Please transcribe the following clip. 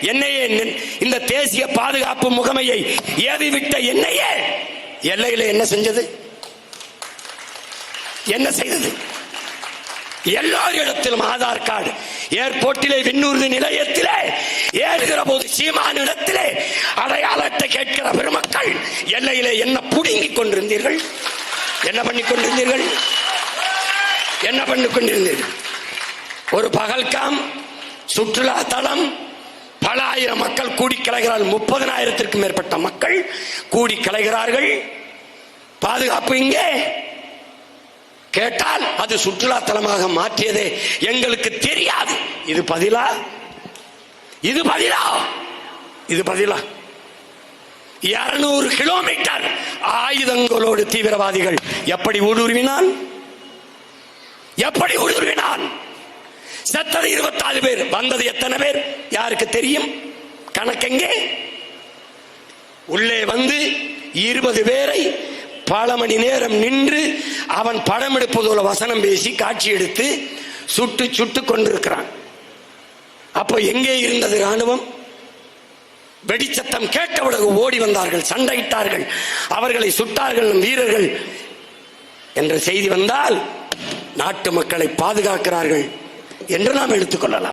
என்னையே இந்த தேசிய பாதுகாப்பு முகமையை ஏவிவிட்ட என்னையே? எல்லையில என்ன செஞ்சது? என்ன செய்தது? எல்லோரிடத்திலும் ஆதார் கார்டு. ஏர்போர்ட்டிலே விண்ணூர்தி நிலையத்திலே ஏறுகிற போது சீமானிடத்திலே அடையாளத்தை கேட்கிற பெருமக்கள் எல்லையிலே என்ன புடுங்கிக் கொண்டிருந்தீர்கள்? என்ன பண்ணி கொண்டிருந்தீர்கள்? என்ன பண்ணி கொண்டிருந்தீர்கள்? ஒரு பகல்காம் சுற்றுலா தலம் பல ஆயிரம் மக்கள் கூடி கலைகிறார்கள். முப்பதனாயிரத்திற்கும் மேற்பட்ட மக்கள் கூடி கலைகிறார்கள். பாதுகாப்பு இங்கே. கேட்டால் அது சுற்றுலா தலமாக மாற்றியதே எங்களுக்கு தெரியாது. இது பதிலா? இது பதிலா? இது பதிலா. இருநூறு கிலோமீட்டர் ஆயுதங்களோடு தீவிரவாதிகள் எப்படி ஊடுருவினான்? எப்படி ஊடுருவினான்? செத்தது இருபத்தாறு பேர். வந்தது எத்தனை பேர்? யாருக்கு தெரியும்? கணக்கெங்கே? உள்ளே வந்து இருபது பேரை பல மணி நேரம் நின்று அவன் படம் எடுப்பதோல வசனம் பேசி காட்சி எடுத்து சுட்டு சுட்டு கொண்டிருக்கிறான். அப்போ எங்கே இருந்தது ராணுவம் வெடிச்சத்தம் கேட்டவுடன் ஓடி வந்தார்கள் சண்டையிட்டார்கள். அவர்களை சுட்டார்கள் வீரர்கள். என்ற செய்தி வந்தால் நாட்டு மக்களை பாதுகாக்கிறார்கள். என்று நாம் எடுத்துக்கொள்ளலாம்